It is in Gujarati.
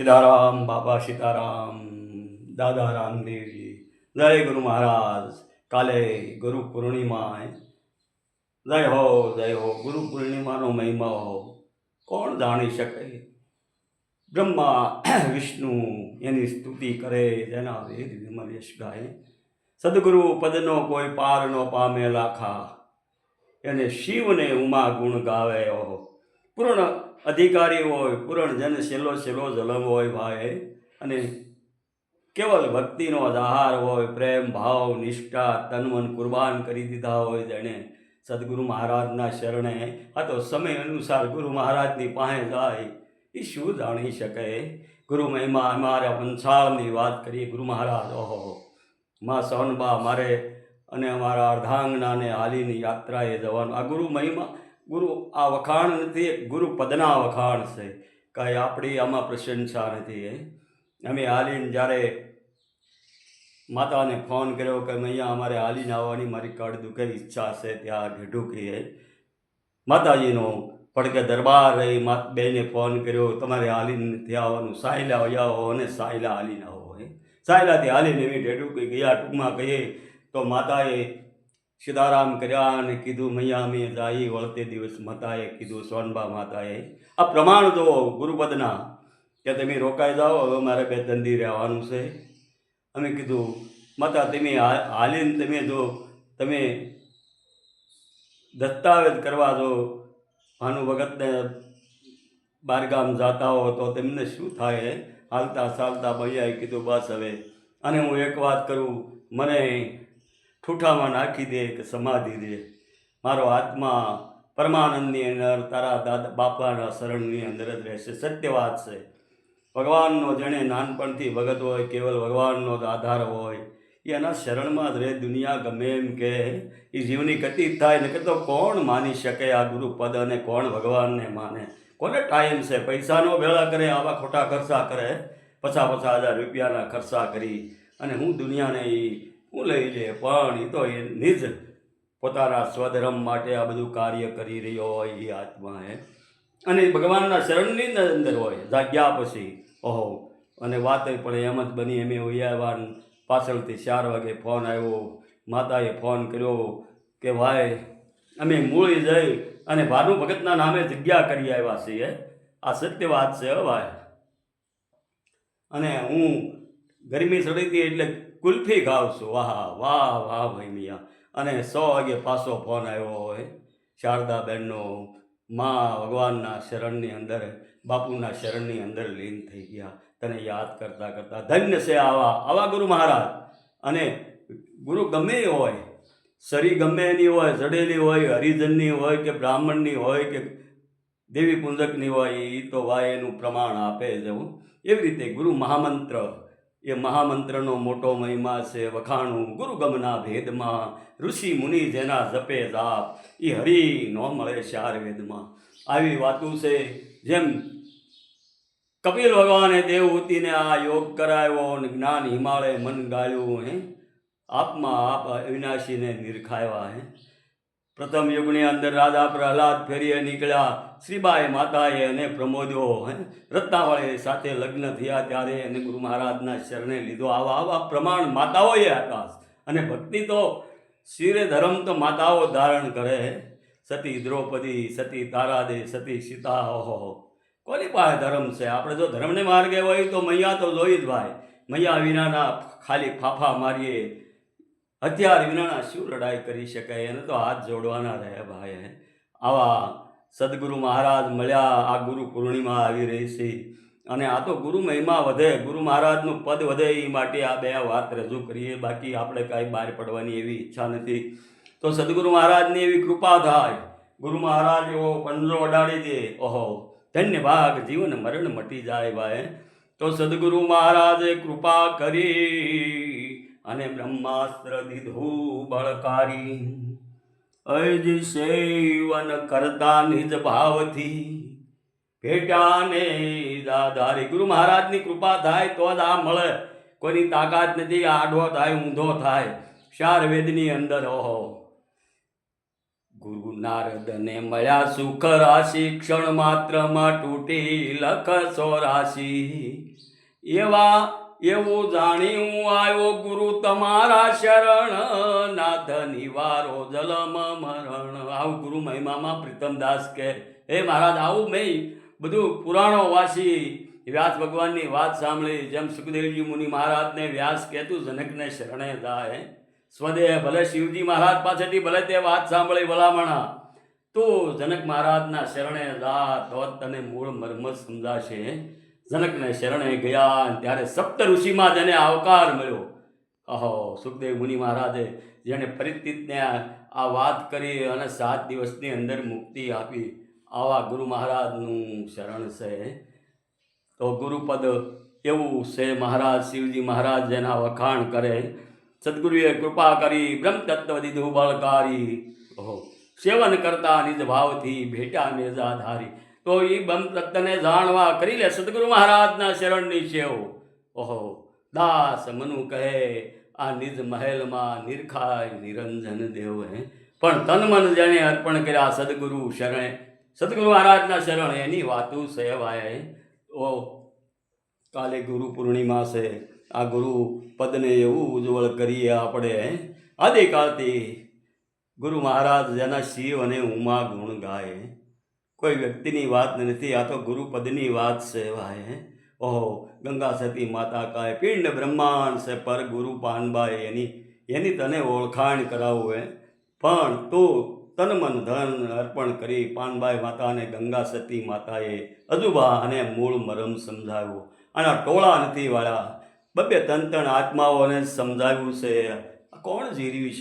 સીતારામ બાબા સીતારામ દાદા રામદેવજી જય ગુરુ મહારાજ કાલે ગુરુ પૂર્ણિમા હે. જય હો જય હો ગુરુ પૂર્ણિમાનો મહિમા હો કોણ જાણી શકે બ્રહ્મા વિષ્ણુ એની સ્તુતિ કરે જેના વેદ વિમલેશ ગાય સદગુરુ પદનો કોઈ પાર ન પામે લાખા એને શિવને ઉમા ગુણ ગાવે ઓહો પૂર્ણ અધિકારી હોય, પૂર્ણ જન છેલ્લો છેલ્લો જલમ હોય ભાઈ અને કેવલ ભક્તિનો જ આહાર હોય, પ્રેમ, ભાવ, નિષ્ઠા તનમન કુરબાન કરી દીધા હોય જેણે સદગુરુ મહારાજના શરણે આ તો સમય અનુસાર ગુરુ મહારાજની પાસે જાય એ શું જાણી શકે? ગુરુ મહિમા અમારા પંચાળની વાત કરીએ, ગુરુ મહારાજ, ઓહો મા સોનબા મારે અને અમારા અર્ધાંગનાને હાલીની યાત્રાએ જવાનું. આ ગુરુ મહિમા ગુરુ આ વખાણ નથી ગુરુ પદના વખાણ છે. કાંઈ આપણી આમાં પ્રશંસા નથી એ અમે હાલીને જ્યારે માતાને ફોન કર્યો કે અહીંયા અમારે હાલીને આવવાની મારી કડ દુઃખે ઈચ્છા છે, ત્યાં ઢેઢુકીએ માતાજીનો પડકે દરબાર રહી માત બેને ફોન કર્યો, તમારે હાલીને ત્યાં આવવાનું, સાયલા હો અને સાયલા હાલીને આવો હોય સાયલાથી હાલીને એવી ઢેઢુકી ગયા ટૂંકમાં કહીએ તો માતાએ સીતારામ કર્યા અને કીધું, મૈયા મેં જાઈ વળતે દિવસ માતાએ. કીધું, સોનબા માતાએ. આ પ્રમાણ જો ગુરુપદના, કે તમે રોકાઈ જાઓ, હવે મારે બે ધંધી રહેવાનું છે. અમે કીધું, માતા, તમે હાલીને તમે જો, તમે દસ્તાવેજ કરવા જો, ભાનુ ભગતને બારગામ જાતા હો તો તેમને શું થાય હાલતા ચાલતા ભૈયાએ કીધું, બસ હવે. અને હું એક વાત કરું, મને ઠૂઠામાં નાખી દે કે સમાધિ દે. મારો આત્મા પરમાનંદની અંદર, તારા દાદા, બાપાના શરણની અંદર જ રહેશે. સત્ય વાત છે. ભગવાનનો જેણે નાનપણથી ભગત હોય, કેવલ ભગવાનનો જ આધાર હોય, એ એના શરણમાં જ રહે. દુનિયા ગમે એમ કે એ જીવની ગતિ થાય. ને કે તો કોણ માની શકે આ ગુરુપદ અને કોણ ભગવાનને માને? કોને ટાઈમ છે? પૈસાનો ભેળા કરે, આવા ખોટા ખર્ચા કરે. પચાસ પચાસ હજાર રૂપિયાના ખર્ચા કરી અને હું દુનિયાને એ હું લઈ લે પણ એ તો એ નિજ પોતાના સ્વધર્મ માટે આ બધું કાર્ય કરી રહ્યો હોય એ આત્મા હે. અને ભગવાનના શરણની અંદર હોય, જાગ્યા પછી, ઓહો. અને વાત પણ એમ જ બની, એમ ઉયાવાન પાછળથી ચાર વાગે ફોન આવ્યો, માતાએ ફોન કર્યો કે ભાઈ, અમે મૂળી જઈ અને ભાનુ ભગતના નામે જગ્યા કરી આવ્યા છીએ. આ સત્ય વાત છે ભાઈ. અને હું ગરમી ચડી હતી એટલે કુલ્ફી ખાવશું. વાહ વાહ વાહ ભાઈ મિયા. અને સો વાગે પાછો ફોન આવ્યો હોય શારદાબેનનો. માં ભગવાનના શરણની અંદર, બાપુના શરણની અંદર લીન થઈ ગયા. તને યાદ કરતાં કરતાં ધન્ય છે આવા આવા ગુરુ મહારાજ. અને ગુરુ ગમે હોય સરી ગમે એની હોય ઝડેલી હોય, હરિજનની હોય કે બ્રાહ્મણની હોય કે દેવી પુંજકની હોય એ તો ભાઈ એનું પ્રમાણ આપે એવું. એવી રીતે ગુરુ મહામંત્ર એ મહામંત્રનો મોટો મહિમા છે, વખાણું ગુરુગમના ભેદમાં, ઋષિ મુનિ જેના જપે જાપ એ હરિ નો મળે ચાર વેદમાં. આવી વાતું છે, જેમ કપિલ ભગવાને દેવહૂતિને આ યોગ કરાવ્યો અને જ્ઞાન હિમાલય મન ગાયું, હે? આપમાં આપ અવિનાશીને નિરખાવ્યા હે? પ્રથમ યુગની અંદર રાજા પ્રહલાદ ફેરીએ નીકળ્યા. શ્રીબાઈ માતાએ અને પ્રમોદ્યો. રત્નાવળે સાથે લગ્ન થયા ત્યારે એને ગુરુ મહારાજના શરણે લીધો. આવા આવા પ્રમાણ માતાઓએ હતા અને ભક્તિ તો શિરે ધર્મ તો માતાઓ ધારણ કરે. સતી દ્રૌપદી, સતી તારાદે, સતી સીતા, ઓહો કોની પાસે ધર્મ છે? આપણે જો ધર્મને માર્ગે હોય તો મૈયા તો જોઈ જ ભાઈ. મૈયા વિનાના ખાલી ફાફા મારીએ. હથિયાર વિનાના શું લડાઈ કરી શકાય? એને તો હાથ જોડવાના રહે ભાઈ આવા સદગુરુ મહારાજ મળ્યા, આ ગુરુ પૂર્ણિમા આવી રહી છે. અને આ તો ગુરુ મહિમા વધે, ગુરુ મહારાજનું પદ વધે એ માટે આ બે વાત રજૂ કરીએ. બાકી આપણે કાંઈ બહાર પડવાની એવી ઈચ્છા નથી. તો સદગુરુ મહારાજની એવી કૃપા થાય. ગુરુ મહારાજ એવો પંજો અડાડી દે. ઓહો ધન્ય જીવન મરણ મટી જાય ભાઈ તો સદગુરુ મહારાજે કૃપા કરી. અને બ્રહ્માસ્ત્ર દીધું બળકારી. અજ સેવન કરતા નિજ ભાવથી ભેટાને દાદારી. ગુરુ મહારાજની કૃપા થાય તો જ આ મળે. કોઈની તાકાત નથી આડો થાય, ઊંધો થાય. ચાર વેદની અંદર ઓહો. ગુરુ નારદને મળ્યા સુખ રાશિ, ક્ષણ માત્રમાં તૂટી લખ સોરાશી એવા એવું જાણી હું આવ્યો ગુરુ તમારા શરણ. નાથ નિવારો જલમ મરણ. આવું ગુરુ મહિમામાં પ્રીતમદાસ કે, હે મહારાજ, આવું મેં બધું પુરાણો વાંચી વ્યાસ ભગવાનની વાત સાંભળી, જેમ સુખદેવજી મુનિ મહારાજને વ્યાસ કહેતું, જનકને શરણે જાય સ્વદેહ, ભલે શિવજી મહારાજ પાસેથી ભલે તે વાત સાંભળી ભલામણા. તો જનક મહારાજના શરણે જા તો તને મૂળ મર્મ સમજાશે. જનકને શરણે ગયા ત્યારે સપ્ત ઋષિમાં જેને આવકાર મળ્યો. અહો, સુખદેવ મુનિ મહારાજે જેણે પરિસ્થિતને આ વાત કરી અને સાત દિવસની અંદર મુક્તિ આપી. આવા ગુરુ મહારાજનું શરણ છે. તો ગુરુપદ એવું છે મહારાજ, શિવજી મહારાજ જેના વખાણ કરે. સદગુરુએ કૃપા કરી બ્રહ્મતત્વ દીધું બળકારી. ઓહો સેવન કરતા નિજ ભાવથી ભેટા મેજાધારી. તો એ બ્રહ્મ તત્વને જાણવા કરી લે સદગુરુ મહારાજના શરણની સેવ ઓહો, દાસ મનુ કહે, આ નિજ મહેલમાં નિરખાય નિરંજન દેવ હે. પણ તન મન જેણે અર્પણ કર્યા સદગુરુ શરણે, સદગુરુ મહારાજના શરણ એની વાતું સેવાય ઓ, કાલે ગુરુ પૂર્ણિમા છે. આ ગુરુ પદને એવું ઉજ્જવળ કરીએ આપણે આદિકાળથી ગુરુ મહારાજ જેના શિવ અને ઉમા ગુણ ગાય કોઈ વ્યક્તિની વાત નથી, આ તો ગુરુપદની વાત છે ભાઈ ઓહો, ગંગા સતી માતા કાય પિંડ બ્રહ્માંડ છે પર ગુરુ પાનબાઈ એની એની તને ઓળખાણ કરાવું હે. પણ તું તન મન ધન અર્પણ કરી પાનબાઈ માતાને ગંગા સતી માતાએ અજુબા અને મૂળ મરમ સમજાવ્યો. આના ટોળા નથી વાળા. બબે તન તણ આત્માઓને સમજાવ્યું છે. કોણ જીરવી શકે